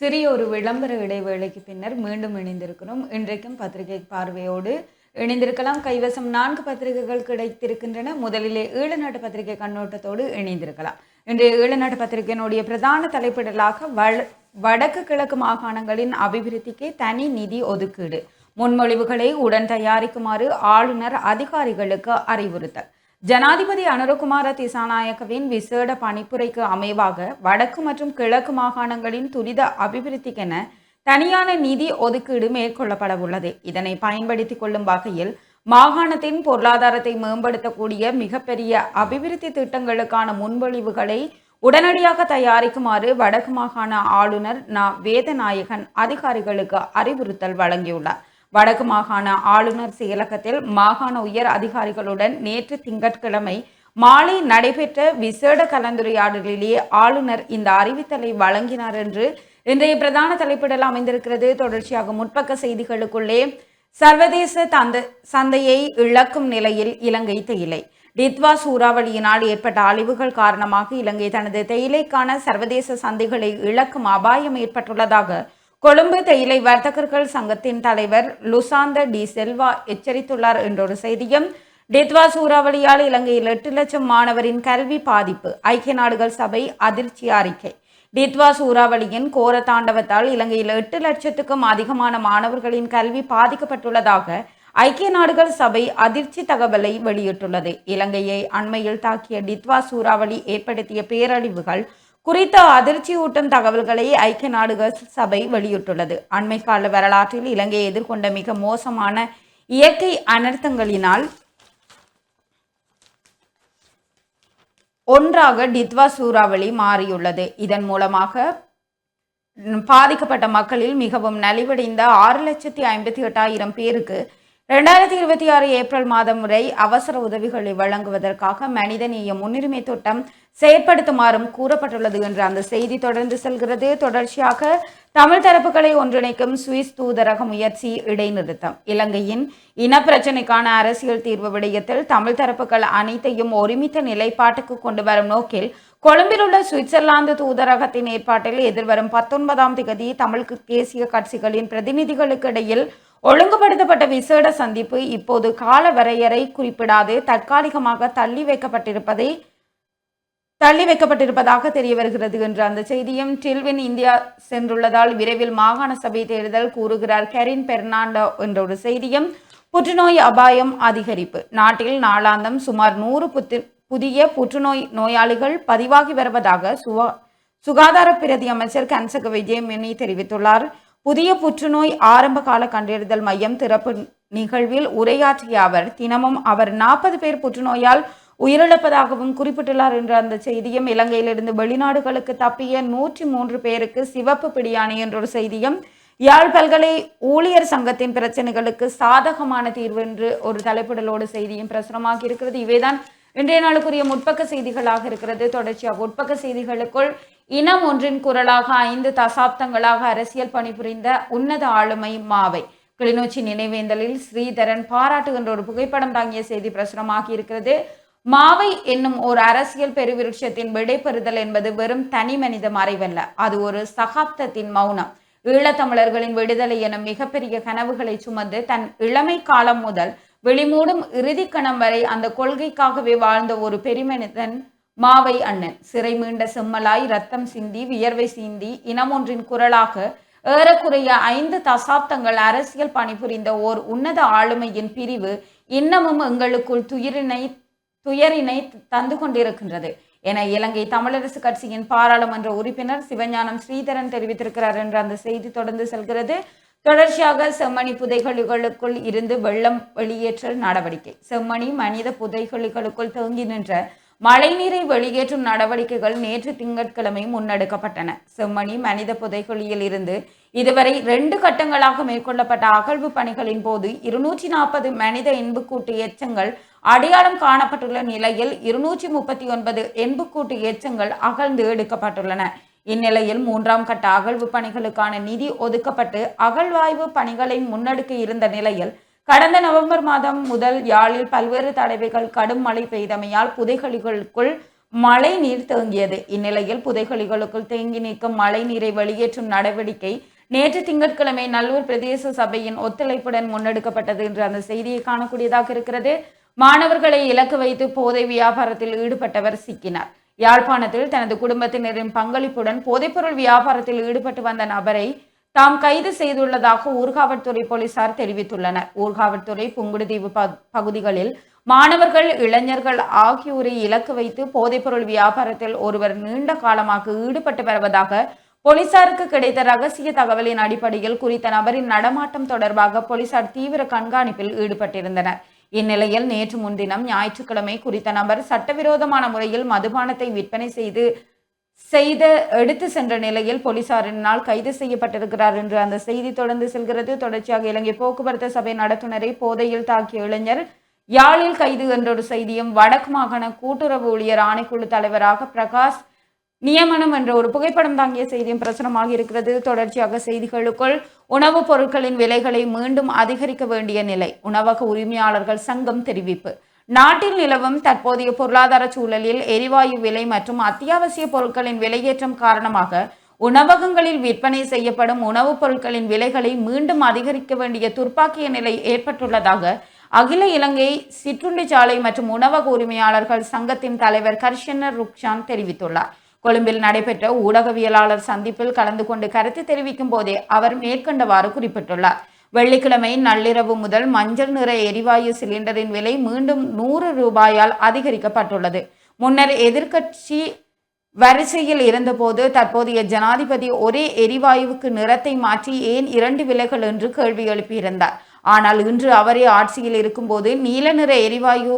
சிறிய ஒரு விளம்பர இடைவேளைக்கு பின்னர் மீண்டும் இணைந்திருக்கிறோம். இன்றைக்கும் பத்திரிகை பார்வையோடு இணைந்திருக்கலாம். கைவசம் நான்கு பத்திரிகைகள் கிடைத்திருக்கின்றன. முதலிலே ஈழநாட்டு பத்திரிகை கண்ணோட்டத்தோடு இணைந்திருக்கலாம். இன்றைய ஈழநாட்டு பத்திரிகையினுடைய பிரதான தலைப்பிடலாக வட வடக்கு கிழக்கு மாகாணங்களின் அபிவிருத்திக்கு தனி நிதி ஒதுக்கீடு. முன்மொழிவுகளை உடன் தயாரிக்குமாறு ஆளுநர் அதிகாரிகளுக்கு அறிவுறுத்தல். ஜனாதிபதி அனுரகுமார திசாநாயக்கவின் விசேட பணிப்புரைக்கு அமைவாக வடக்கு மற்றும் கிழக்கு மாகாணங்களின் துரித அபிவிருத்திக்கென தனியான நிதி ஒதுக்கீடு மேற்கொள்ளப்பட உள்ளது இதனை பயன்படுத்திக் கொள்ளும் வகையில் மாகாணத்தின் பொருளாதாரத்தை மேம்படுத்தக்கூடிய மிகப்பெரிய அபிவிருத்தி திட்டங்களுக்கான முன்மொழிவுகளை உடனடியாக தயாரிக்குமாறு வடக்கு மாகாண ஆளுநர் நா. வேதநாயகன் அதிகாரிகளுக்கு அறிவுறுத்தல் வழங்கியுள்ளார். வடக்கு மாகாண ஆளுநர் செயலகத்தில் மாகாண உயர் அதிகாரிகளுடன் நேற்று திங்கட்கிழமை மாலை நடைபெற்ற விசேட கலந்துரையாடலிலேயே ஆளுநர் இந்த அறிவித்தலை வழங்கினார் என்று இன்றைய பிரதான தலைப்பிடல் அமைந்திருக்கிறது. தொடர்ச்சியாக முற்பக்க செய்திகளுக்குள்ளே சர்வதேச தந்த சந்தையை இழக்கும் நிலையில் இலங்கை தேயிலை. டித்வா சூறாவளியினால் ஏற்பட்ட அழிவுகள் காரணமாக இலங்கை தனது தேயிலைக்கான சர்வதேச சந்தைகளை இழக்கும் அபாயம் ஏற்பட்டுள்ளதாக கொழும்பு தேயிலை வர்த்தகர்கள் சங்கத்தின் தலைவர் லுசாந்த டி செல்வா எச்சரித்துள்ளார் என்றொரு செய்தியும் டித்வா சூறாவளியால் இலங்கையில் எட்டு லட்சம் மாணவரின் கல்வி பாதிப்பு ஐக்கிய நாடுகள் சபை அதிர்ச்சி அறிக்கை. டித்வா சூறாவளியின் கோர தாண்டவத்தால் இலங்கையில் எட்டு லட்சத்துக்கும் அதிகமான மாணவர்களின் கல்வி பாதிக்கப்பட்டுள்ளதாக ஐக்கிய நாடுகள் சபை அதிர்ச்சி தகவலை வெளியிட்டுள்ளது. இலங்கையை அண்மையில் தாக்கிய டித்வா சூறாவளி ஏற்படுத்திய பேரழிவுகள் குறித்த அதிர்ச்சியூட்டும் தகவல்களை ஐக்கிய நாடுகள் சபை வெளியிட்டுள்ளது. அண்மை கால வரலாற்றில் இலங்கை எதிர்கொண்ட மிக மோசமான இயற்கை அனர்த்தங்களினால் ஒன்றாக டித்வா சூறாவளி மாறியுள்ளது. இதன் மூலமாக பாதிக்கப்பட்ட மக்களில் மிகவும் நலிவடைந்த ஆறு லட்சத்தி ஐம்பத்தி எட்டாயிரம் பேருக்கு ரெண்டாயிரத்தி இருபத்தி ஆறு ஏப்ரல் மாதம் வரை அவசர உதவிகளை வழங்குவதற்காக மனிதநேய முன்னுரிமை திட்டம் செயற்படுத்துமாறும் கூறப்பட்டுள்ளது என்று அந்த செய்தி தொடர்ந்து செல்கிறது. தொடர்ச்சியாக தமிழ் தரப்புகளை ஒன்றிணைக்கும் சுவிஸ் தூதரக முயற்சி இடைநிறுத்தம். இலங்கையின் இனப்பிரச்சினைக்கான அரசியல் தீர்வு விடயத்தில் தமிழ் தரப்புகள் அனைத்தையும் ஒருமித்த நிலைப்பாட்டுக்கு கொண்டு வரும் நோக்கில் கொழும்பில் உள்ள சுவிட்சர்லாந்து தூதரகத்தின் ஏற்பாட்டில் எதிர்வரும் பத்தொன்பதாம் திகதி தமிழ் தேசிய கட்சிகளின் பிரதிநிதிகளுக்கு இடையில் ஒழுங்குபடுத்தப்பட்ட விசேட சந்திப்பு இப்போது கால வரையறை குறிப்பிடாது. தற்காலிகமாக தள்ளி வைக்கப்பட்டிருப்பதை தள்ளி வைக்கப்பட்டிருப்பதாக தெரிய வருகிறது என்ற அந்த செய்தியும் டில்வின் இந்தியா சென்றுள்ளதால் விரைவில் மாகாண சபை தேர்தல் கூறுகிறார் கெரின் பெர்னாண்டோ என்ற ஒரு செய்தியும் புற்றுநோய் அபாயம் அதிகரிப்பு. நாட்டில் நாளாந்தம் சுமார் நூறு புத்து புதிய புற்றுநோய் நோயாளிகள் பதிவாகி வருவதாக சுகாதார பிரதி அமைச்சர் கன்சக விஜயமினி தெரிவித்துள்ளார். புதிய புற்றுநோய் ஆரம்ப கால கண்டறிதல் மையம் திறப்பு நிகழ்வில் உரையாற்றிய அவர் தினமும் அவர் நாற்பது பேர் புற்றுநோயால் உயிரிழப்பதாகவும் குறிப்பிட்டுள்ளார் என்ற அந்த செய்தியும் இலங்கையிலிருந்து வெளிநாடுகளுக்கு தப்பிய நூற்றி மூன்று பேருக்கு சிவப்பு பிடியாணி என்ற ஒரு செய்தியும் யாழ் பல்கலை ஊழியர் சங்கத்தின் பிரச்சனைகளுக்கு சாதகமான தீர்வு என்று ஒரு தலைப்புடலோடு செய்தியும் பிரசுரமாகி இருக்கிறது இவைதான் இன்றைய நாளுக்குரிய முற்பக்க செய்திகளாக இருக்கிறது. தொடர்ச்சியாக உட்பக்க செய்திகளுக்குள் இனம் ஒன்றின் குரலாக ஐந்து தசாப்தங்களாக அரசியல் பணிபுரிந்த உன்னத ஆளுமை மாவை. கிளிநொச்சி நினைவேந்தலில் ஸ்ரீதரன் பாராட்டுகின்ற ஒரு புகைப்படம் தாங்கிய செய்தி பிரசுரமாகி இருக்கிறது. மாவை என்னும் ஒரு அரசியல் பெருவிருட்சத்தின் விடைபெறுதல் என்பது வெறும் தனி மனித மறைவல்ல. அது ஒரு சகாப்தத்தின் மௌனம். ஈழத்தமிழர்களின் விடுதலை எனும் மிகப்பெரிய கனவுகளை சுமந்து தன் இளமை காலம் முதல் வெளிமூடும் இறுதி கணம் வரை அந்த கொள்கைக்காகவே வாழ்ந்த ஒரு பெருமனிதன் மாவை அண்ணன். சிறை மீண்ட செம்மலாய் ரத்தம் சிந்தி வியர்வை சிந்தி இனமொன்றின் குரலாக ஏறக்குறைய ஐந்து தசாப்தங்கள் அரசியல் பணிபுரிந்த ஓர் உன்னத ஆளுமையின் பிரிவு இன்னமும் எங்களுக்குள் துயிரினை துயரினை தந்து கொண்டிருக்கின்றது. என இலங்கை தமிழரசு கட்சியின் பாராளுமன்ற உறுப்பினர் சிவஞானம் ஸ்ரீதரன் தெரிவித்திருக்கிறார் என்ற அந்த செய்தி தொடர்ந்து செல்கிறது. தொடர்ச்சியாக செம்மணி புதைகளுக்குள் இருந்து வெள்ளம் வெளியேற்றல் நடவடிக்கை. செம்மணி மனித புதைகளுக்குள் தேங்கி நின்ற மழைநீரை வெளியேற்றும் நடவடிக்கைகள் நேற்று திங்கட்கிழமை முன்னெடுக்கப்பட்டன. செம்மணி மனித புதைகுழியில் இருந்து இதுவரை ரெண்டு கட்டங்களாக மேற்கொள்ளப்பட்ட அகழ்வு பணிகளின் போது இருநூற்றி நாற்பது மனித எண்புக்கூட்டு எச்சங்கள் அடையாளம் காணப்பட்டுள்ள நிலையில் இருநூற்றி முப்பத்தி ஒன்பது எண்புக்கூட்டு எச்சங்கள் அகழ்ந்து எடுக்கப்பட்டுள்ளன. இந்நிலையில் மூன்றாம் கட்ட அகழ்வு பணிகளுக்கான நிதி ஒதுக்கப்பட்டு அகழ்வாய்வு பணிகளை முன்னெடுக்க இருந்த நிலையில் கடந்த நவம்பர் மாதம் முதல் யாழில் பல்வேறு தடவைகள் கடும் மழை பெய்தமையால் புதைகளிகளுக்குள் மழை நீர் தேங்கியது. இந்நிலையில் புதைகளிகளுக்குள் தேங்கி நிற்கும் மழை நீரை வெளியேற்றும் நடவடிக்கை நேற்று திங்கட்கிழமை நல்லூர் பிரதேச சபையின் ஒத்துழைப்புடன் முன்னெடுக்கப்பட்டது என்று அந்த செய்தியை காணக்கூடியதாக இருக்கிறது. மாணவர்களை இலக்கு வைத்து போதை வியாபாரத்தில் ஈடுபட்டவர் சிக்கினார். யாழ்ப்பாணத்தில் தனது குடும்பத்தினரின் பங்களிப்புடன் போதைப்பொருள் வியாபாரத்தில் ஈடுபட்டு வந்த நபரை தாம் கைது செய்துள்ளதாக ஊர்காவல்துறை போலீசார் தெரிவித்துள்ளனர். ஊர்காவல்துறை புங்குடுதீவு ப- பகுதிகளில் மாணவர்கள் இளைஞர்கள் ஆகியோரை இலக்கு வைத்து போதைப்பொருள் வியாபாரத்தில் ஒருவர் நீண்ட காலமாக ஈடுபட்டு வருவதாக போலீசாருக்கு கிடைத்த ரகசிய தகவலின் அடிப்படையில் குறித்த நபரின் நடமாட்டம் தொடர்பாக போலீசார் தீவிர கண்காணிப்பில் ஈடுபட்டிருந்தனர். இந்நிலையில் நேற்று முன்தினம் ஞாயிற்றுக்கிழமை குறித்த நபர் சட்டவிரோதமான முறையில் மதுபானத்தை விற்பனை செய்து செய்த எடுத்து சென்ற நிலையில் போலீசாரினால் கைது செய்யப்பட்டிருக்கிறார் என்று அந்த செய்தி தொடர்ந்து செல்கிறது. தொடர்ச்சியாக இலங்கை போக்குவரத்து சபை நடத்துனரை போதையில் தாக்கிய இளைஞர் யாழில் கைது என்றொரு செய்தியும் வடக்கு மாகாண கூட்டுறவு ஊழியர் ஆணைக்குழு தலைவராக பிரகாஷ் நியமனம் என்ற ஒரு புகைப்படம் தாங்கிய செய்தியும் பிரசுரமாக இருக்கிறது. தொடர்ச்சியாக செய்திகளுக்குள் உணவுப் பொருட்களின் விலைகளை மீண்டும் அதிகரிக்க வேண்டிய நிலை. உணவக உரிமையாளர்கள் சங்கம் தெரிவிப்பு. நாட்டில் நிலவும் தற்போதைய பொருளாதார சூழலில் எரிவாயு விலை மற்றும் அத்தியாவசிய பொருட்களின் விலையேற்றம் காரணமாக உணவகங்களில் விற்பனை செய்யப்படும் உணவுப் பொருட்களின் விலைகளை மீண்டும் அதிகரிக்க வேண்டிய துர்ப்பாக்கிய நிலை ஏற்பட்டுள்ளதாக அகில இலங்கை சிற்றுண்டிச்சாலை மற்றும் உணவக உரிமையாளர்கள் சங்கத்தின் தலைவர் கர்ஷனர் ருக்ஷான் தெரிவித்துள்ளார். கொழும்பில் நடைபெற்ற ஊடகவியலாளர் சந்திப்பில் கலந்து கொண்டு கருத்து தெரிவிக்கும் போதே அவர் மேற்கண்டவாறு குறிப்பிட்டுள்ளார். வெள்ளிக்கிழமை நள்ளிரவு முதல் மஞ்சள் நிற எரிவாயு சிலிண்டரின் விலை மீண்டும் நூறு ரூபாயால் அதிகரிக்கப்பட்டுள்ளது. முன்னர் எதிர்க்கட்சி வரிசையில் இருந்தபோது தற்போதைய ஜனாதிபதி ஒரே எரிவாயுவுக்கு நிறத்தை மாற்றி ஏன் இரண்டு விலைகள் என்று கேள்வி எழுப்பியிருந்தார். ஆனால் இன்று அவரே ஆட்சியில் இருக்கும்போது நீல நிற எரிவாயு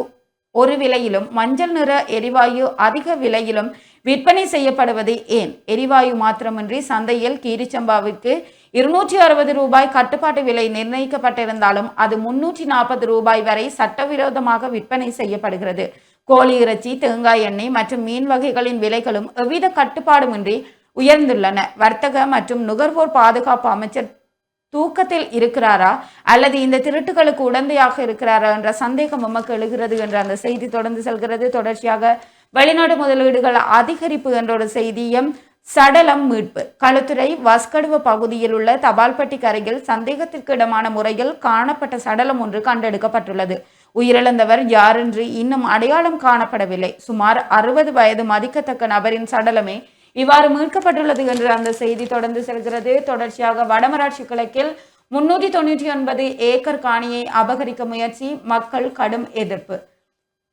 ஒரு விலையிலும் மஞ்சள் நிற எரிவாயு அதிக விலையிலும் விற்பனை செய்யப்படுவது ஏன்? எரிவாயு மாத்திரமின்றி சந்தையில் கீரிச்சம்பாவிற்கு இருநூற்றி அறுபது ரூபாய் கட்டுப்பாட்டு விலை நிர்ணயிக்கப்பட்டிருந்தாலும் அது முன்னூற்றி நாற்பது ரூபாய் வரை சட்டவிரோதமாக விற்பனை செய்யப்படுகிறது. கோழி இறைச்சி தேங்காய் எண்ணெய் மற்றும் மீன் வகைகளின் விலைகளும் எவ்வித கட்டுப்பாடுமின்றி உயர்ந்துள்ளன. வர்த்தக மற்றும் நுகர்வோர் பாதுகாப்பு அமைச்சர் தூக்கத்தில் இருக்கிறாரா? அல்லது இந்த திருட்டுகளுக்கு உடந்தையாக இருக்கிறாரா? என்ற சந்தேகம் நமக்கு எழுகிறது என்ற அந்த செய்தி தொடர்ந்து செல்கிறது. தொடர்ச்சியாக வெளிநாடு முதலீடுகள் அதிகரிப்பு என்ற ஒரு செய்தியும் சடலம் மீட்பு. களுத்துறை வஸ்கடுவ பகுதியில் உள்ள தபால்பட்டி கரையில் சந்தேகத்திற்கு இடமான முறையில் காணப்பட்ட சடலம் ஒன்று கண்டெடுக்கப்பட்டுள்ளது. உயிரிழந்தவர் யாரென்று இன்னும் அடையாளம் காணப்படவில்லை. சுமார் அறுபது வயது மதிக்கத்தக்க நபரின் சடலமே இவ்வாறு மீட்கப்பட்டுள்ளது என்று அந்த செய்தி தொடர்ந்து செல்கிறது. தொடர்ச்சியாக வடமராட்சி கிழக்கில் முன்னூற்றி தொண்ணூற்றி ஒன்பது ஏக்கர் காணியை அபகரிக்க முயற்சி மக்கள் கடும் எதிர்ப்பு.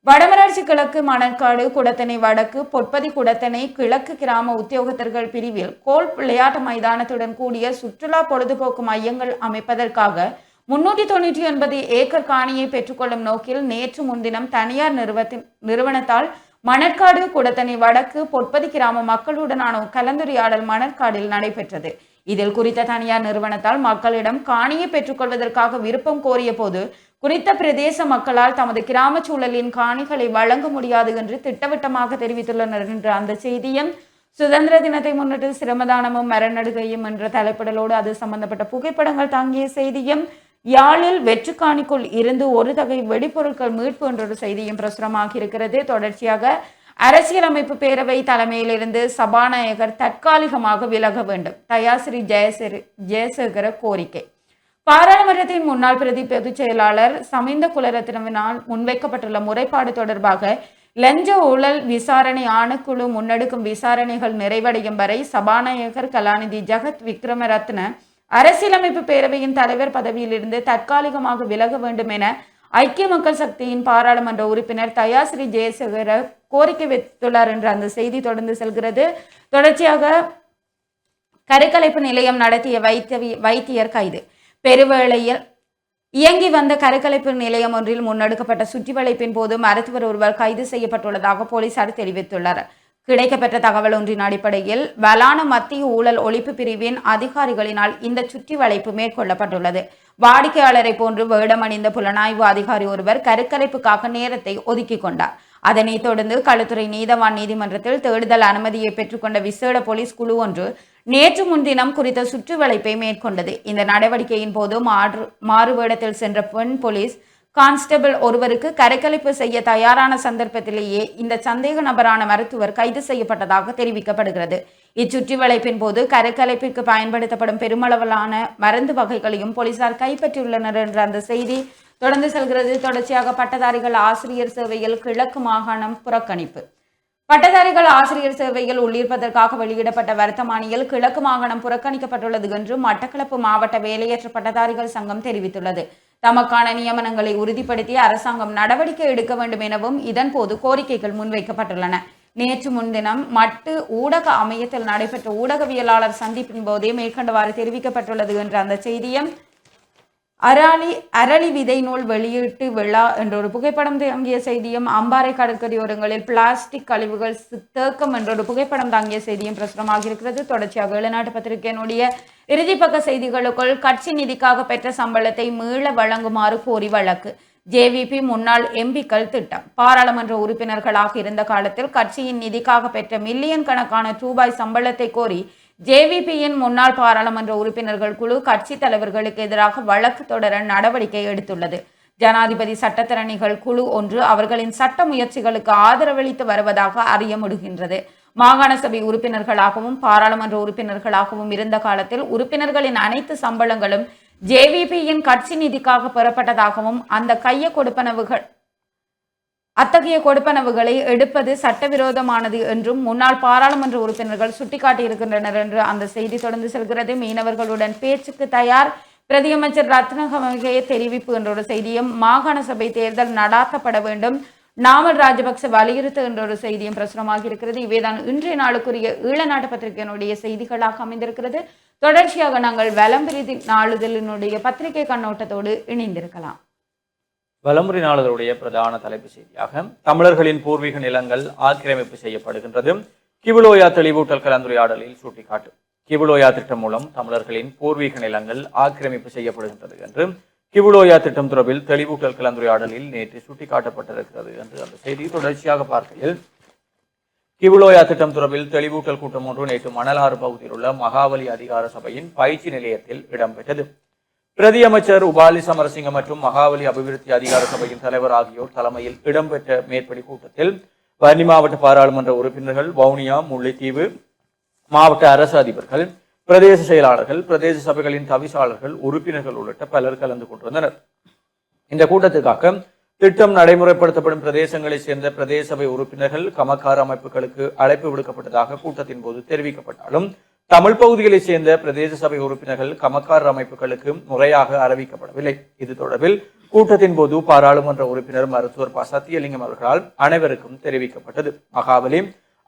வடமராட்சி கிழக்கு மணற்காடு குடத்தனை வடக்கு பொற்பதி குடத்தனை கிழக்கு கிராம உத்தியோகத்தர்கள் பிரிவில் கோல் விளையாட்டு மைதானத்துடன் கூடிய சுற்றுலா பொழுதுபோக்கு மையங்கள் அமைப்பதற்காக முன்னூற்றி தொண்ணூற்றி ஒன்பது ஏக்கர் காணியை பெற்றுக்கொள்ளும் நோக்கில் நேற்று முன்தினம் தனியார் நிறுவத்தின் நிறுவனத்தால் மணற்காடு குடத்தனை வடக்கு பொற்பதி கிராம மக்களுடனான கலந்துரையாடல் மணற்காடில் நடைபெற்றது. இதில் குறித்த தனியார் நிறுவனத்தால் மக்களிடம் காணியை பெற்றுக்கொள்வதற்காக விருப்பம் கோரிய போது குறித்த பிரதேச மக்களால் தமது கிராம சூழலின் காணிகளை வழங்க முடியாது என்று திட்டவட்டமாக தெரிவித்துள்ளனர் என்ற அந்த செய்தியும் சுதந்திர தினத்தை முன்னிட்டு சிரமதானமும் மரநடுகையும் என்ற தலைப்பிடலோடு அது சம்பந்தப்பட்ட புகைப்படங்கள் தாங்கிய செய்தியும் யாழில் வெற்றுக்காணிக்குள் இருந்து ஒரு தகை வெடிபொருட்கள் மீட்பு என்ற ஒரு செய்தியும் பிரசுரமாக இருக்கிறது. தொடர்ச்சியாக அரசியலமைப்பு பேரவை தலைமையிலிருந்து சபாநாயகர் தற்காலிகமாக விலக வேண்டும். தயாசிரி ஜெயசரி ஜெயசேகர கோரிக்கை. பாராளுமன்றத்தின் முன்னாள் பிரதி பொதுச் செயலாளர் சமிந்த குலரத்னவினால் முன்வைக்கப்பட்டுள்ள முறைப்பாடு தொடர்பாக லஞ்ச ஊழல் விசாரணை ஆணைக்குழு முன்னெடுக்கும் விசாரணைகள் நிறைவடையும் வரை சபாநாயகர் கலாநிதி ஜெகத் விக்ரமரத்ன அரசியலமைப்பு பேரவையின் தலைவர் பதவியிலிருந்து தற்காலிகமாக விலக வேண்டும் என ஐக்கிய மக்கள் சக்தியின் பாராளுமன்ற உறுப்பினர் தயாஸ்ரீ ஜெயசேகர கோரிக்கை வைத்துள்ளார் என்ற அந்த செய்தி தொடர்ந்து செல்கிறது. தொடர்ச்சியாக கருக்கலைப்பு நிலையம் நடத்திய வைத்திய வைத்தியர் கைது. பெருவேளையில் இயங்கி வந்த கருக்கலைப்பு நிலையம் ஒன்றில் முன்னெடுக்கப்பட்ட சுற்றிவளைப்பின் போது மருத்துவர் ஒருவர் கைது செய்யப்பட்டுள்ளதாக போலீசார் தெரிவித்துள்ளனர். கிடைக்கப்பெற்ற தகவல் ஒன்றின் அடிப்படையில் வலான மத்திய ஊழல் ஒழிப்பு பிரிவின் அதிகாரிகளினால் இந்த சுற்றி வளைப்பு மேற்கொள்ளப்பட்டுள்ளது. வாடிக்கையாளரை போன்று வேடமணிந்த புலனாய்வு அதிகாரி ஒருவர் கருக்கலைப்புக்காக நேரத்தை ஒதுக்கிக் கொண்டார். அதனைத் தொடர்ந்து களுத்துறை நீதவான் நீதிமன்றத்தில் தேடுதல் அனுமதியை பெற்றுக்கொண்ட விசேட போலீஸ் குழு ஒன்று நேற்று முன்தினம் குறித்த சுற்றுவளைப்பை மேற்கொண்டது. இந்த நடவடிக்கையின் போது மாறு மாறுவேடத்தில் சென்ற பெண் போலீஸ் கான்ஸ்டபிள் ஒருவருக்கு கரைக்கலைப்பு செய்ய தயாரான சந்தர்ப்பத்திலேயே இந்த சந்தேக நபரான மருத்துவர் கைது செய்யப்பட்டதாக தெரிவிக்கப்படுகிறது. இச்சுற்றி வளைப்பின் போது கரைக்கலைப்பிற்கு பயன்படுத்தப்படும் பெருமளவிலான மருந்து வகைகளையும் போலீசார் கைப்பற்றியுள்ளனர் என்ற அந்த செய்தி தொடர்ந்து செல்கிறது. தொடர்ச்சியாக பட்டதாரிகள் ஆசிரியர் சேவையில் கிழக்கு மாகாணம் புறக்கணிப்பு. பட்டதாரிகள் ஆசிரியர் சேவையில் உள்ளிருப்பதற்காக வெளியிடப்பட்ட வர்த்தமானியில் கிழக்கு மாகாணம் புறக்கணிக்கப்பட்டுள்ளது என்று மட்டக்களப்பு மாவட்ட வேலையற்ற பட்டதாரிகள் சங்கம் தெரிவித்துள்ளது. தமக்கான நியமனங்களை உறுதிப்படுத்தி அரசாங்கம் நடவடிக்கை எடுக்க வேண்டும் எனவும் இதன்போது கோரிக்கைகள் முன்வைக்கப்பட்டுள்ளன. நேற்று முன்தினம் மட்டு ஊடக அமையத்தில் நடைபெற்ற ஊடகவியலாளர் சந்திப்பின் போதே மேற்கண்டவாறு தெரிவிக்கப்பட்டுள்ளது என்ற அந்த செய்தியும் அராணி அரளி விதை நூல் வெளியீட்டு விழா என்ற ஒரு புகைப்படம் தாங்கிய செய்தியும் அம்பாறை கடற்கரையோரங்களில் பிளாஸ்டிக் கழிவுகள் தேக்கம் என்ற ஒரு புகைப்படம் தாங்கிய செய்தியும் பிரசுரமாக இருக்கிறது. தொடர்ச்சியாக வெளிநாட்டு பத்திரிகையினுடைய இறுதிப்பக்க செய்திகளுக்குள் கட்சி நிதிக்காக பெற்ற சம்பளத்தை மீள வழங்குமாறு கோரி வழக்கு. ஜேவிபி முன்னாள் எம்பிக்கள் திட்டம். பாராளுமன்ற உறுப்பினர்களாக இருந்த காலத்தில் கட்சியின் நிதிக்காக பெற்ற மில்லியன் கணக்கான ரூபாய் சம்பளத்தை கோரி ஜேவிபியின் முன்னாள் பாராளுமன்ற உறுப்பினர்கள் குழு கட்சி தலைவர்களுக்கு எதிராக வழக்கு தொடர நடவடிக்கை எடுத்துள்ளது. ஜனாதிபதி சட்டத்தரணிகள் குழு ஒன்று அவர்களின் சட்ட முயற்சிகளுக்கு ஆதரவளித்து வருவதாக அறிய முடிகின்றது. மாகாண சபை உறுப்பினர்களாகவும் பாராளுமன்ற உறுப்பினர்களாகவும் இருந்த காலத்தில் உறுப்பினர்களின் அனைத்து சம்பளங்களும் ஜேவிபியின் கட்சி நிதிக்காக பெறப்பட்டதாகவும் அந்த கைய கொடுப்பனவுகள் அத்தகைய கொடுப்பனவுகளை எடுப்பது சட்டவிரோதமானது என்றும் முன்னாள் பாராளுமன்ற உறுப்பினர்கள் சுட்டிக்காட்டியிருக்கின்றனர் என்று அந்த செய்தி தொடர்ந்து செல்கிறது. மீனவர்களுடன் பேச்சுக்கு தயார் பிரதியமைச்சர் ரத்னகமகே தெரிவிப்பு என்ற ஒரு செய்தியும் மாகாண சபை தேர்தல் நடாத்தப்பட வேண்டும் நாமல் ராஜபக்ச வலியுறுத்து என்ற ஒரு செய்தியும் பிரசுரமாக இருக்கிறது. இவைதான் இன்றைய நாளுக்குரிய ஈழநாட்டு பத்திரிகையினுடைய செய்திகளாக அமைந்திருக்கிறது. தொடர்ச்சியாக நாங்கள் வலம்பிரிதி நாளிதழினுடைய பத்திரிகை கண்ணோட்டத்தோடு இணைந்திருக்கலாம். வலமுறை நாளிதழுடைய பிரதான தலைப்பு செய்தியாக தமிழர்களின் பூர்வீக நிலங்கள் ஆக்கிரமிப்பு செய்யப்படுகின்றது. கிபுலோயா தெளிவூட்டல் கலந்துரையாடலில் சுட்டிக்காட்டு. கிபுலோயா திட்டம் மூலம் தமிழர்களின் பூர்வீக நிலங்கள் ஆக்கிரமிப்பு செய்யப்படுகின்றது என்று கிபுலோயா திட்டம் தொடர்பில் தெளிவூட்டல் கலந்துரையாடலில் நேற்று சுட்டிக்காட்டப்பட்டிருக்கிறது என்று அந்த செய்தி தொடர்ச்சியாக பார்க்கையில் கிபுலோயா திட்டம் தொடர்பில் தெளிவூட்டல் கூட்டம் ஒன்று நேற்று மணலாறு பகுதியில் உள்ள மகாவலி அதிகார சபையின் பயிற்சி நிலையத்தில் இடம்பெற்றது. பிரதி அமைச்சர் உபாலி சமரசிங்க மற்றும் மகாவலி அபிவிருத்தி அதிகார சபையின் தலைவர் ஆகியோர் தலைமையில் இடம்பெற்ற மேற்படி கூட்டத்தில் வன்னி மாவட்ட பாராளுமன்ற உறுப்பினர்கள் வவுனியா முல்லைத்தீவு மாவட்ட அரசு அதிபர்கள் பிரதேச செயலாளர்கள் பிரதேச சபைகளின் தவிசாளர்கள் உறுப்பினர்கள் உள்ளிட்ட பலர் கலந்து கொண்டிருந்தனர். இந்த கூட்டத்திற்காக திட்டம் நடைமுறைப்படுத்தப்படும் பிரதேசங்களைச் சேர்ந்த பிரதேச சபை உறுப்பினர்கள் கமக்கார அமைப்புகளுக்கு அழைப்பு விடுக்கப்பட்டதாக கூட்டத்தின் போது தெரிவிக்கப்பட்டாலும் தமிழ் பகுதிகளைச் சேர்ந்த பிரதேச சபை உறுப்பினர்கள் கமக்கார அமைப்புகளுக்கு முறையாக அறிவிக்கப்படவில்லை. இது தொடர்பில் கூட்டத்தின் போது பாராளுமன்ற உறுப்பினர் மருத்துவர் ப. சத்தியலிங்கம் அவர்களால் அனைவருக்கும் தெரிவிக்கப்பட்டது. மகாபலி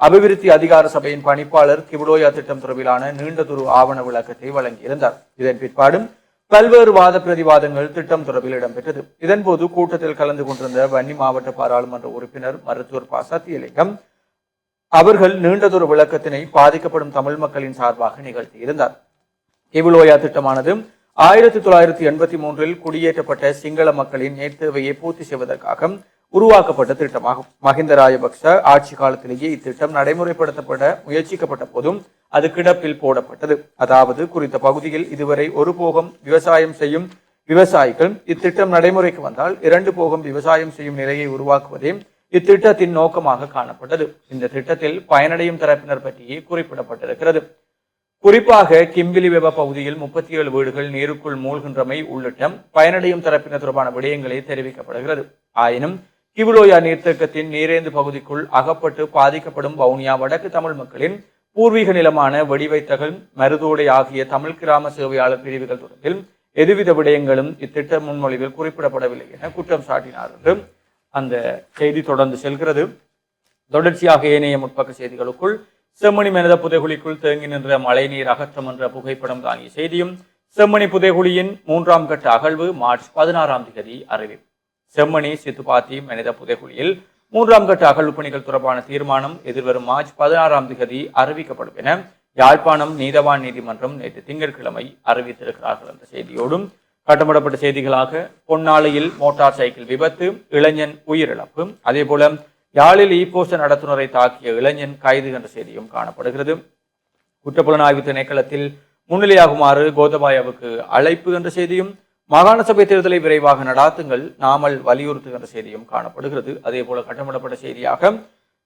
அபிவிருத்தி அதிகார சபையின் பணிப்பாளர் கிபுலோயா திட்டம் தொடர்பிலான நீண்ட துரு ஆவண விளக்கத்தை வழங்கியிருந்தார். இதன் பிற்பாடும் பல்வேறு வாத பிரதிவாதங்கள் திட்டம் தொடர்பில் இடம்பெற்றது. இதன்போது கூட்டத்தில் கலந்து கொண்டிருந்த வன்னி மாவட்ட பாராளுமன்ற உறுப்பினர் மருத்துவர் ப. சத்தியலிங்கம் அவர்கள் நீண்டதொரு விளக்கத்தினை பாதிக்கப்படும் தமிழ் மக்களின் சார்பாக நிகழ்த்தியிருந்தார் கிபுலோயா திட்டமானது ஆயிரத்தி தொள்ளாயிரத்தி எண்பத்தி மூன்றில் குடியேற்றப்பட்ட சிங்கள மக்களின் நேர்த்தேவையை பூர்த்தி செய்வதற்காக உருவாக்கப்பட்ட திட்டமாகும். மஹிந்த ராஜபக்ச ஆட்சி காலத்திலேயே இத்திட்டம் நடைமுறைப்படுத்தப்பட முயற்சிக்கப்பட்ட போதும் அது கிடப்பில் போடப்பட்டது. அதாவது குறித்த பகுதியில் இதுவரை ஒரு போகம் விவசாயம் செய்யும் விவசாயிகள் இத்திட்டம் நடைமுறைக்கு வந்தால் இரண்டு போகம் விவசாயம் செய்யும் நிலையை உருவாக்குவதே இத்திட்டத்தின் நோக்கமாக காணப்பட்டது. இந்த திட்டத்தில் பயனடையும் தரப்பினர் பற்றியே குறிப்பிடப்பட்டிருக்கிறது. குறிப்பாக கிம்பிலி வெப பகுதியில் முப்பத்தி ஏழு வீடுகள் நீருக்குள் மூழ்கின்றமை உள்ளிட்ட பயனடையும் தரப்பினர் தொடர்பான விடயங்களே தெரிவிக்கப்படுகிறது. ஆயினும் கிபுலோயா நீர்த்தேக்கத்தின் நீரேந்து பகுதிக்குள் அகப்பட்டு பாதிக்கப்படும் வவுனியா வடக்கு தமிழ் மக்களின் பூர்வீக நிலமான வெடிவைத்தகல் மருதோடை ஆகிய தமிழ் கிராம சேவையாளர் பிரிவுகள் தொடர்பில் எதுவித விடயங்களும் இத்திட்ட முன்மொழிவில் குறிப்பிடப்படவில்லை என குற்றம் சாட்டினார் என்று அந்த செய்தி தொடர்ந்து செல்கிறது. தொடர்ச்சியாக ஏனைய முற்பக்க செய்திகளுக்குள் செம்மணி மனித புதைகுழிக்குள் தேங்கி நின்ற மழைநீர் அகற்றம் என்ற புகைப்படம் தாங்கிய செய்தியும் செம்மணி புதைகுழியின் மூன்றாம் கட்ட அகழ்வு மார்ச் பதினாறாம் தேதி அறிவிப்பு. செம்மணி சித்துப்பாத்தி மனித புதைகுழியில் மூன்றாம் கட்ட அகழ்வு பணிகள் தொடர்பான தீர்மானம் எதிர்வரும் மார்ச் பதினாறாம் தேதி அறிவிக்கப்படும் என யாழ்ப்பாணம் நீதவான் நீதிமன்றம் நேற்று திங்கட்கிழமை அறிவித்திருக்கிறார்கள் என்ற செய்தியோடும் கட்டமிடப்பட்ட செய்திகளாக பொன்னாளியில் மோட்டார் சைக்கிள் விபத்து இளைஞன் உயிரிழப்பு. அதே போல யாழில் ஈப்போஸ்ட நடத்துனரை தாக்கிய இளைஞன் கைது என்ற செய்தியும் காணப்படுகிறது. குற்றப்புலனாய்வு திணைக்களத்தில் முன்னிலையாகுமாறு கோதபாயாவுக்கு அழைப்பு என்ற செய்தியும் மாகாண சபை தேர்தலை விரைவாக நடாத்துங்கள் நாமல் வலியுறுத்துகின்ற செய்தியும் காணப்படுகிறது. அதே போல கட்டமிடப்பட்ட செய்தியாக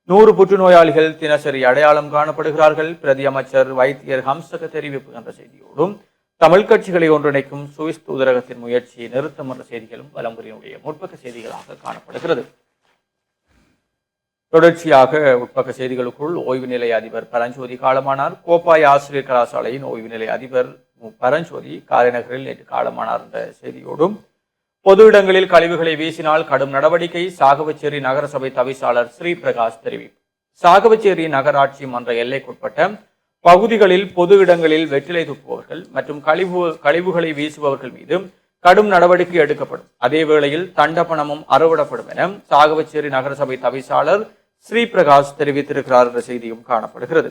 நூறு புற்றுநோயாளிகள் தினசரி அடையாளம் காணப்படுகிறார்கள். பிரதி அமைச்சர் வைத்தியர் ஹம்சக தெரிவிப்பு என்ற செய்தியோடும் தமிழ் கட்சிகளை ஒன்றிணைக்கும் சுவிஸ் தூதரகத்தின் முயற்சியை நிறுத்தம் என்ற செய்திகளும் வலம்புரியினுடைய முற்பக்க செய்திகளாக காணப்படுகிறது. தொடர்ச்சியாக உட்பக்க செய்திகளுக்குள் ஓய்வு நிலை அதிபர் பரஞ்சோதி காலமானார். கோப்பாய் ஆசிரியர் கலாசாலையின் ஓய்வு நிலை அதிபர் பரஞ்சோதி காரைநகரில் நேற்று காலமானார் என்ற செய்தியோடும் பொது இடங்களில் கழிவுகளை வீசினால் கடும் நடவடிக்கை சாகவச்சேரி நகரசபை தவிசாளர் ஸ்ரீ பிரகாஷ் தெரிவிப்பு. சாகவச்சேரி நகராட்சி மன்ற எல்லைக்குட்பட்ட பகுதிகளில் பொது இடங்களில் வெற்றிலை துப்புபவர்கள் மற்றும் கழிவு கழிவுகளை வீசுபவர்கள் மீது கடும் நடவடிக்கை எடுக்கப்படும். அதே வேளையில் தண்டபணமும் அறவிடப்படும் என சாகவச்சேரி நகரசபை தவிசாளர் ஸ்ரீ பிரகாஷ் தெரிவித்திருக்கிறார் என்ற செய்தியும் காணப்படுகிறது.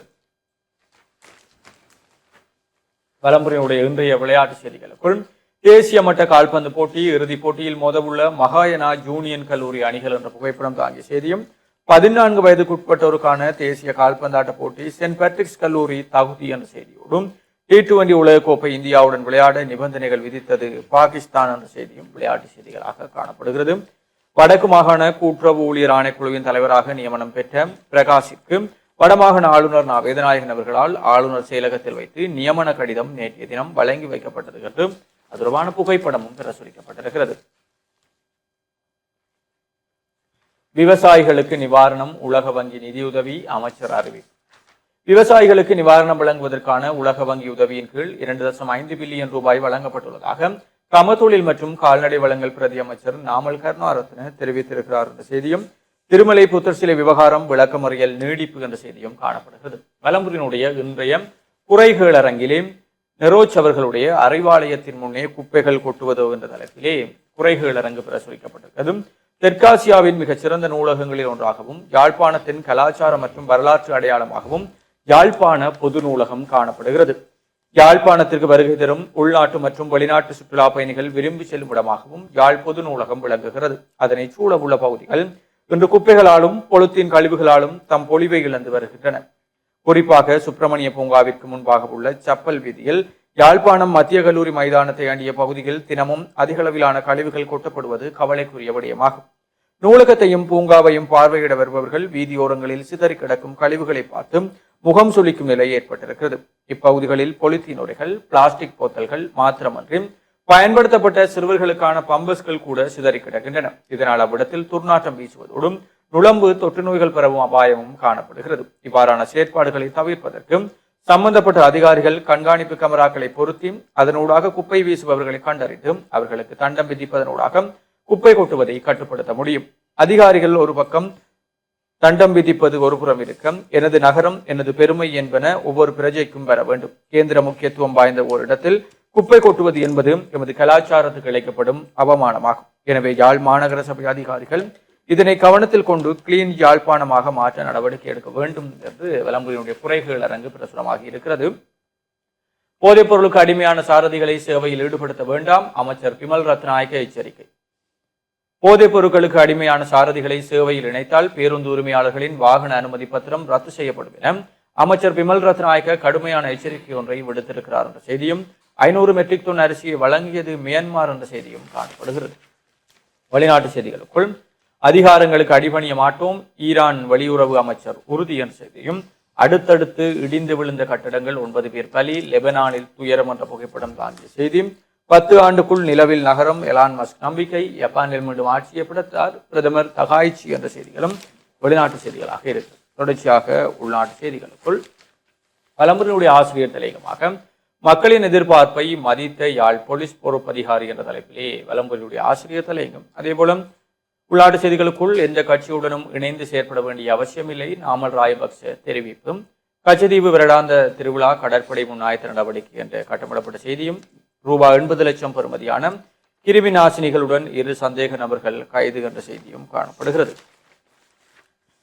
வலம்புரையுடைய இன்றைய விளையாட்டு செய்திகளுக்குள் தேசிய மட்ட கால்பந்து போட்டி இறுதிப் போட்டியில் மோதவுள்ள மகாயனா ஜூனியன் கல்லூரி அணிகள் என்ற புகைப்படம் தாங்கிய செய்தியும் பதினான்கு வயதுக்குட்பட்டோருக்கான தேசிய கால்பந்தாட்ட போட்டி சென்ட் பேட்ரிக்ஸ் கல்லூரி தகுதி என்ற செய்தியோடும் டி டுவெண்டி உலகக்கோப்பை இந்தியாவுடன் விளையாட நிபந்தனைகள் விதித்தது பாகிஸ்தான் என்ற செய்தியும் விளையாட்டு செய்திகளாக காணப்படுகிறது. வடக்கு மாகாண கூட்டுறவு ஊழியர் ஆணைக்குழுவின் தலைவராக நியமனம் பெற்ற பிரகாஷிற்கு வடமாகாண ஆளுநர் நா. வேதநாயகன் அவர்களால் ஆளுநர் செயலகத்தில் வைத்து நியமன கடிதம் நேற்றைய தினம் வழங்கி வைக்கப்பட்டது என்று அது தொடர்பான புகைப்படமும் பிரசுரிக்கப்பட்டிருக்கிறது. விவசாயிகளுக்கு நிவாரணம் உலக வங்கி நிதியுதவி அமைச்சர் அறிவிப்பு விவசாயிகளுக்கு நிவாரணம் வழங்குவதற்கான உலக வங்கி உதவியின் கீழ் இரண்டு தசம் ஐந்து பில்லியன் ரூபாய் வழங்கப்பட்டுள்ளதாக கமத்தொழில் மற்றும் கால்நடை வளங்கள் பிரதி அமைச்சர் நாமல் கருணாரத்ன தெரிவித்திருக்கிறார் என்ற செய்தியும் திருமலை புத்தர் சிலை விவகாரம் விளக்கமறியல் நீடிப்பு என்ற செய்தியும் காணப்படுகிறது. வலம்புரினுடைய இன்றைய குறைகேளரங்கிலே நெரோச் அவர்களுடைய அறிவாலயத்தின் முன்னே குப்பைகள் கொட்டுவதோ என்ற தலைப்பிலே அரங்கு பிரசுரிக்கப்பட்டிருக்கிறது. தெற்காசியாவின் மிகச்சிறந்த நூலகங்களில் ஒன்றாகவும் யாழ்ப்பாணத்தின் கலாச்சார மற்றும் வரலாற்று அடையாளமாகவும் யாழ்ப்பாண பொது நூலகம் காணப்படுகிறது. யாழ்ப்பாணத்திற்கு வருகை தரும் உள்நாட்டு மற்றும் வெளிநாட்டு சுற்றுலா பயணிகள் விரும்பி செல்லும் இடமாகவும் யாழ் பொது நூலகம் விளங்குகிறது. அதனை சூழ உள்ள பகுதிகள் இன்று குப்பைகளாலும் பொழுத்தின் கழிவுகளாலும் தம் பொலிவை இழந்து வருகின்றன. குறிப்பாக சுப்பிரமணிய பூங்காவிற்கு முன்பாக உள்ள சப்பல் வீதியில் யாழ்ப்பாணம் மத்திய கல்லூரி மைதானத்தை அண்டிய பகுதியில் தினமும் அதிகளவிலான கழிவுகள் கொட்டப்படுவது கவலைக்குரிய விடயமாகும். நூலகத்தையும் பூங்காவையும் பார்வையிட வருபவர்கள் வீதியோரங்களில் சிதறி கிடக்கும் கழிவுகளை பார்த்து முகம் சுளிக்கும் நிலை ஏற்பட்டிருக்கிறது. இப்பகுதிகளில் பொலித்தீன் உரைகள் பிளாஸ்டிக் போத்தல்கள் மாத்திரமன்றி பயன்படுத்தப்பட்ட சிறுவர்களுக்கான பம்பஸ்கள் கூட சிதறி கிடக்கின்றன. இதனால் அவ்விடத்தில் துர்நாற்றம் வீசுவதோடும் நுழம்பு தொற்று நோய்கள் பரவும் அபாயமும் காணப்படுகிறது. இவ்வாறான செயற்பாடுகளை தவிர்ப்பதற்கு சம்பந்தப்பட்ட அதிகாரிகள் கண்காணிப்பு கேமராக்களை பொருத்தி அதனூடாக குப்பை வீசுபவர்களை கண்டறிந்து அவர்களுக்கு தண்டம் விதிப்பதனூடாக குப்பை கொட்டுவதை கட்டுப்படுத்த முடியும். அதிகாரிகள் ஒரு பக்கம் தண்டம் விதிப்பது ஒரு புறம் இருக்க எனது நகரம் எனது பெருமை என்பன ஒவ்வொரு பிரஜைக்கும் வர வேண்டும். கேந்திர முக்கியத்துவம் வாய்ந்த ஒரு இடத்தில் குப்பை கொட்டுவது என்பது எமது கலாச்சாரத்துக்கு இழைக்கப்படும் அவமானமாகும். எனவே யாழ் மாநகர சபை அதிகாரிகள் இதனை கவனத்தில் கொண்டு கிளீன் யாழ்ப்பாணமாக மாற்ற நடவடிக்கை எடுக்க வேண்டும் என்று விளம்பரினுடைய குறைகள் அரங்கு பிரசுரமாகி இருக்கிறது. போதைப் பொருளுக்கு அடிமையான சாரதிகளை சேவையில் ஈடுபடுத்த வேண்டாம். அமைச்சர் பிமல் ரத்நாயக எச்சரிக்கை. போதைப் பொருட்களுக்கு அடிமையான சாரதிகளை சேவையில் இணைத்தால் பேருந்து உரிமையாளர்களின் வாகன அனுமதி பத்திரம் ரத்து செய்யப்படும் என அமைச்சர் பிமல் ரத்நாயக்க கடுமையான எச்சரிக்கை ஒன்றை விடுத்திருக்கிறார் என்ற செய்தியும் ஐநூறு மெட்ரிக் டன் அரிசியை வழங்கியது மியான்மார் என்ற செய்தியும் காணப்படுகிறது. வெளிநாட்டு செய்திகளுக்குள் அதிகாரங்களுக்கு அடிபணிய மாட்டோம் ஈரான் வெளியுறவு அமைச்சர் உறுதி என்ற செய்தியும் அடுத்தடுத்து இடிந்து விழுந்த கட்டடங்கள் ஒன்பது பேர் பலி லெபனானில் துயரம் என்ற புகைப்படம் தாங்கிய செய்தி பத்து ஆண்டுக்குள் நிலவில் நகரம் எலான் மஸ்க் நம்பிக்கை ஜப்பானில் மீண்டும் ஆட்சியை பிடித்தார். பிரதமர் தகாய்ச்சி என்ற செய்திகளும் வெளிநாட்டு செய்திகளாக இருக்கு. தொடர்ச்சியாக உள்நாட்டு செய்திகளுக்குள் பலமுறையுடைய ஆசிரியர் தலையங்கமாக மக்களின் எதிர்பார்ப்பை மதித்த யாழ் போலீஸ் பொறுப்பதிகாரி என்ற தலைப்பிலே வலம்புரியுடைய ஆசிரியர் தலையங்கம். அதேபோல உள்நாட்டு செய்திகளுக்குள் எந்த கட்சியுடனும் இணைந்து செயற்பட வேண்டிய அவசியமில்லை. நாமல் ராயபக்ச தெரிவிப்பும் கச்சதீவு வருடாந்த திருவிழா கடற்படை முன் ஆயத்த நடவடிக்கை என்ற கட்டமிடப்பட்ட செய்தியும் ரூபாய் எண்பது லட்சம் பெறுமதியான கிருமி நாசினிகளுடன் இரு சந்தேக நபர்கள் கைது என்ற செய்தியும் காணப்படுகிறது.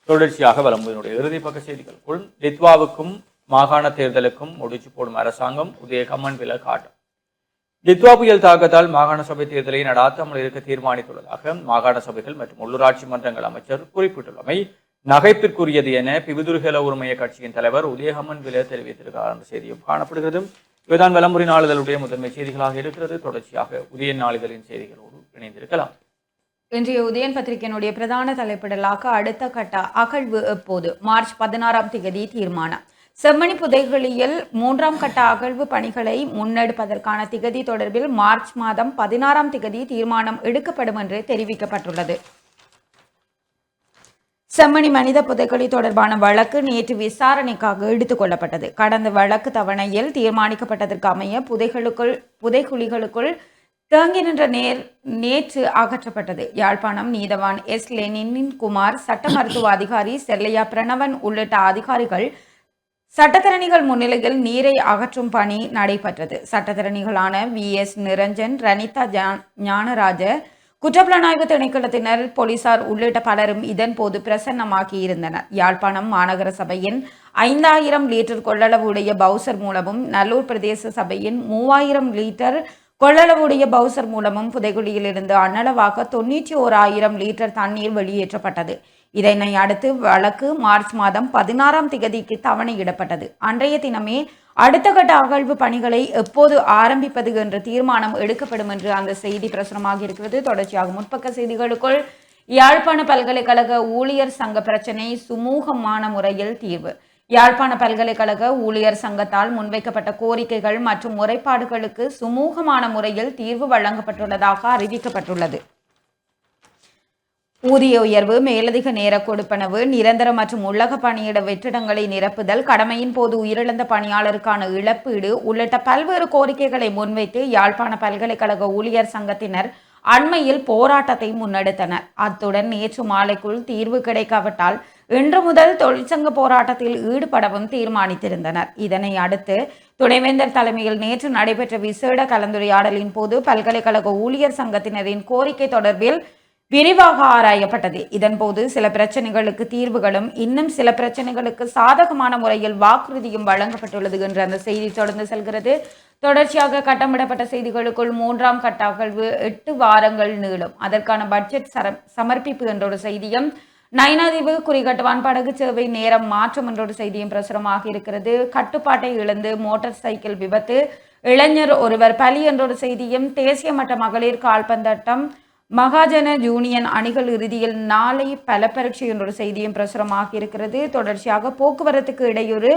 தொடர்ச்சியாக வலம்புவினுடைய இறுதி பக்க செய்திகளுக்குள் லித்வாவுக்கும் மாகாண தேர்தலுக்கும் முடிச்சு போடும் அரசாங்கம் உதய கம்மன் வில காட்டும். லித்வா புயல் தாக்கத்தால் மாகாண சபை தேர்தலை நடாத்தாமல் இருக்க தீர்மானித்துள்ளதாக மாகாண சபைகள் மற்றும் உள்ளூராட்சி மன்றங்கள் அமைச்சர் குறிப்பிட்டுள்ளமை நகைப்பிற்குரியது என பிவிதுர்கல உரிமைய கட்சியின் தலைவர் உதயகமன் வில தெரிவித்திருக்கிறார் என்ற செய்தியும் காணப்படுகிறது. இவைதான் விளம்பரி நாளிதழுடைய முதன்மை செய்திகளாக இருக்கிறது. தொடர்ச்சியாக உதயன் நாளிதழின் செய்திகளோடு இணைந்திருக்கலாம். இன்றைய உதயன் பத்திரிகையினுடைய பிரதான தலைப்பிடலாக அடுத்த கட்ட அகழ்வு எப்போது? மார்ச் பதினாறாம் தேதி தீர்மானம். செம்மணி புதைகளில் மூன்றாம் கட்ட அகழ்வு பணிகளை முன்னெடுப்பதற்கான திகதி தொடர்பில் மார்ச் மாதம் பதினாறாம் திகதி தீர்மானம் எடுக்கப்படும் என்று தெரிவிக்கப்பட்டுள்ளது. செம்மணி மனித புதைக்குழி தொடர்பான வழக்கு நேற்று விசாரணைக்காக எடுத்துக் கொள்ளப்பட்டது. கடந்த வழக்கு தவணையில் தீர்மானிக்கப்பட்டதற்கு அமைய புதைகளுக்குள் புதைக்குழிகளுக்குள் தேங்கி நின்ற நேர் நேற்று அகற்றப்பட்டது. யாழ்ப்பாணம் நீதவான் எஸ். லெனின் குமார் சட்ட மருத்துவ அதிகாரி செல்லையா பிரணவன் உள்ளிட்ட அதிகாரிகள் சட்டத்தரணிகள் முன்னிலையில் நீரை அகற்றும் பணி நடைபெற்றது. சட்டத்தரணிகளான வி. எஸ். நிரஞ்சன் ரனிதா ஜா- ஞானராஜ குற்றப்புலனாய்வு திணைக்களத்தினர் போலீசார் உள்ளிட்ட பலரும் இதன் போது பிரசன்னமாகி இருந்தனர். யாழ்ப்பாணம் மாநகர சபையின் ஐந்தாயிரம் லிட்டர் கொள்ளளவுடைய பவுசர் மூலமும் நல்லூர் பிரதேச சபையின் மூவாயிரம் லிட்டர் கொள்ளளவுடைய பவுசர் மூலமும் புதைகுழியிலிருந்து அன்னளவாக தொண்ணூற்றி ஓர் ஆயிரம் லிட்டர் தண்ணீர் வெளியேற்றப்பட்டது. இதனை அடுத்து வழக்கு மார்ச் மாதம் பதினாறாம் திகதிக்கு தவணையிடப்பட்டது அன்றைய தினமே அடுத்த கட்ட அகழ்வு பணிகளை எப்போது ஆரம்பிப்பது என்ற தீர்மானம் எடுக்கப்படும் என்று அந்த செய்தி பிரசுரமாக இருக்கிறது. தொடர்ச்சியாக முற்பக்க செய்திகளுக்குள் யாழ்ப்பாண பல்கலைக்கழக ஊழியர் சங்க பிரச்சினை சுமூகமான முறையில் தீர்வு. யாழ்ப்பாண பல்கலைக்கழக ஊழியர் சங்கத்தால் முன்வைக்கப்பட்ட கோரிக்கைகள் மற்றும் முறைப்பாடுகளுக்கு சுமூகமான முறையில் தீர்வு வழங்கப்பட்டுள்ளதாக அறிவிக்கப்பட்டுள்ளது. ஊதிய உயர்வு மேலதிக நேர கொடுப்பனவு நிரந்தர மற்றும் உள்ளக பணியிட வெற்றிடங்களை நிரப்புதல் கடமையின் போது உயிரிழந்த பணியாளருக்கான இழப்பீடு உள்ளிட்ட பல்வேறு கோரிக்கைகளை முன்வைத்து யாழ்ப்பாண பல்கலைக்கழக ஊழியர் சங்கத்தினர் அண்மையில் போராட்டத்தை முன்னெடுத்தனர். அத்துடன் நேற்று மாலைக்குள் தீர்வு கிடைக்காவிட்டால் இன்று முதல் தொழிற்சங்க போராட்டத்தில் ஈடுபடவும் தீர்மானித்திருந்தனர். இதனை அடுத்து துணைவேந்தர் தலைமையில் நேற்று நடைபெற்ற விசேட கலந்துரையாடலின் போது பல்கலைக்கழக ஊழியர் சங்கத்தினரின் கோரிக்கை தொடர்பில் விரிவாக ஆராயப்பட்டது. இதன்போது சில பிரச்சனைகளுக்கு தீர்வுகளும் இன்னும் சில பிரச்சனைகளுக்கு சாதகமான முறையில் வாக்குறுதியும் வழங்கப்பட்டுள்ளது என்று அந்த செய்தி தொடர்ந்து செல்கிறது. தொடர்ச்சியாக கட்டமிடப்பட்ட செய்திகளுக்குள் மூன்றாம் கட்ட அகழ்வு எட்டு வாரங்கள் நீளும். அதற்கான பட்ஜெட் சர சமர்ப்பிப்பு என்ற ஒரு செய்தியும் நயனாதீவு குறிகட்டுவான் படகு சேவை நேரம் மாற்றம் என்ற ஒரு செய்தியும் பிரசுரமாக இருக்கிறது. கட்டுப்பாட்டை இழந்து மோட்டார் சைக்கிள் விபத்து இளைஞர் ஒருவர் பலி என்ற ஒரு செய்தியும் தேசிய மட்ட மகளிர் கால்பந்தாட்டம் மகாஜன ஜூனியன் அணிகள் இறுதியில் நாளை பல பரீட்சை என்ற செய்தியும் பிரசுரமாக இருக்கிறது. தொடர்ச்சியாக போக்குவரத்துக்கு இடையூறு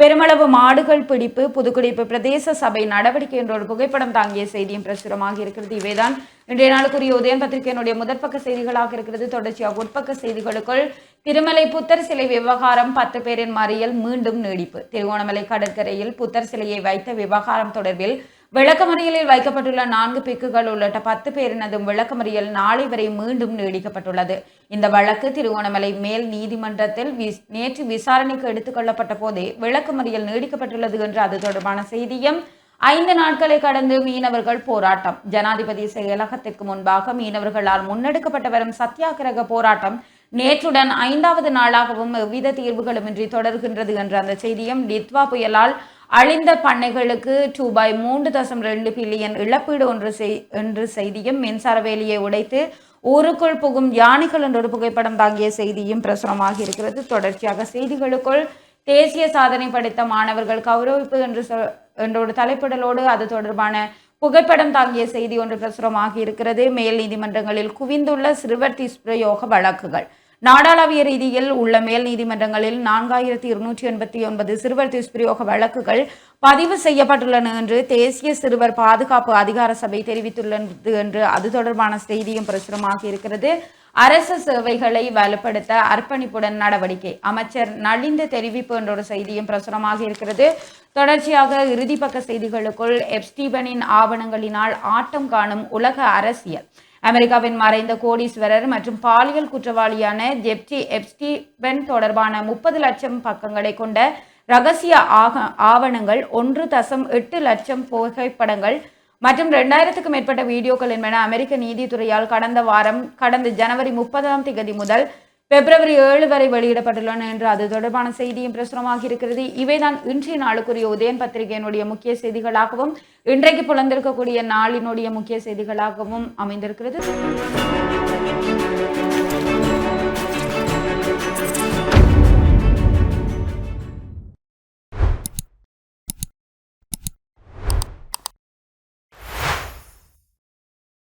பெருமளவு மாடுகள் பிடிப்பு புதுக்குடிப்பு பிரதேச சபை நடவடிக்கை என்ற ஒரு புகைப்படம் தாங்கிய செய்தியும் பிரசுரமாக இருக்கிறது. இவைதான் இன்றைய நாளுக்குரிய உதயம். பத்திரிகையினுடைய முதற்பக்க செய்திகளாக இருக்கிறது. தொடர்ச்சியாக உட்பக்க செய்திகளுக்குள் திருமலை புத்தர் சிலை விவகாரம் பத்து பேரின் மறியல் மீண்டும் நீடிப்பு. திருவோணமலை கடற்கரையில் புத்தர் சிலையை வைத்த விவகாரம் தொடர்பில் விளக்கமறியலில் வைக்கப்பட்டுள்ள நான்கு பிக்குகள் உள்ளிட்ட பத்து பேரினதும் விளக்கமறியல் நாளை வரை மீண்டும் நீடிக்கப்பட்டுள்ளது. இந்த வழக்கு திருவோணமலை மேல் நீதிமன்றத்தில் நேற்று விசாரணைக்கு எடுத்துக் கொள்ளப்பட்ட போதே விளக்கமறியல் நீடிக்கப்பட்டுள்ளது என்று அது தொடர்பான செய்தியும் ஐந்து நாட்களை கடந்து மீனவர்கள் போராட்டம். ஜனாதிபதி செயலகத்திற்கு முன்பாக மீனவர்களால் முன்னெடுக்கப்பட்டு வரும் சத்தியாகிரக போராட்டம் நேற்றுடன் ஐந்தாவது நாளாகவும் எவ்வித தீர்வுகளுமின்றி தொடர்கின்றது என்ற அந்த செய்தியும் டித்வா புயலால் அழிந்த பண்ணைகளுக்கு ரூபாய் மூன்று தசம் ரெண்டு பில்லியன் இழப்பீடு ஒன்று செய் என்று செய்தியும் மின்சார வேலியை உடைத்து ஊருக்குள் புகும் யானைகள் என்ற ஒரு புகைப்படம் தாங்கிய செய்தியும் பிரசுரமாக இருக்கிறது. தொடர்ச்சியாக செய்திகளுக்குள் தேசிய சாதனை படைத்த மாணவர்கள் கௌரவிப்பு என்று சொ- என்ற ஒரு தலைப்பிடலோடு அது தொடர்பான புகைப்படம் தாங்கிய செய்தி ஒன்று பிரசுரமாக இருக்கிறது. மேல் நீதிமன்றங்களில் குவிந்துள்ள சிறுவர் துஷ்பிரயோக வழக்குகள். நாடாளாவிய ரீதியில் உள்ள மேல் நீதிமன்றங்களில் நான்காயிரத்தி இருநூற்றி எண்பத்தி ஒன்பது சிறுவர் துஷ்பிரயோக வழக்குகள் பதிவு செய்யப்பட்டுள்ளன என்று தேசிய சிறுவர் பாதுகாப்பு அதிகார சபை தெரிவித்துள்ளது என்று அது தொடர்பான செய்தியும் பிரசுரமாக இருக்கிறது. அரசு சேவைகளை வலுப்படுத்த அர்ப்பணிப்புடன் நடவடிக்கை. அமைச்சர் நலிந்து தெரிவிப்பு என்ற ஒரு செய்தியும் பிரசுரமாக இருக்கிறது. தொடர்ச்சியாக இறுதிப்பக்க செய்திகளுக்குள் எப்ஸ்டீபனின் ஆவணங்களினால் ஆட்டம் காணும் உலக அரசியல். அமெரிக்காவின் மறைந்த கோடீஸ்வரர் மற்றும் பாலியல் குற்றவாளியான ஜெப்டி எப்ஸ்டீபன் தொடர்பான முப்பது லட்சம் பக்கங்களை கொண்ட ரகசிய ஆக ஆவணங்கள் ஒன்று தசம் எட்டு லட்சம் புகைப்படங்கள் மற்றும் ரெண்டாயிரத்துக்கும் மேற்பட்ட வீடியோக்கள் என்பன அமெரிக்க நீதித்துறையால் கடந்த வாரம் கடந்த ஜனவரி முப்பதாம் தேதி முதல் பிப்ரவரி ஏழு வரை வெளியிடப்பட்டுள்ளன என்று அது தொடர்பான செய்தியும் பிரசுரமாக இருக்கிறது. இவைதான் இன்றைய நாளுக்குரிய உதயன் பத்திரிகையினுடைய முக்கிய செய்திகளாகவும் இன்றைக்கு புலந்திருக்கக்கூடிய நாளினுடைய முக்கிய செய்திகளாகவும் அமைந்திருக்கிறது.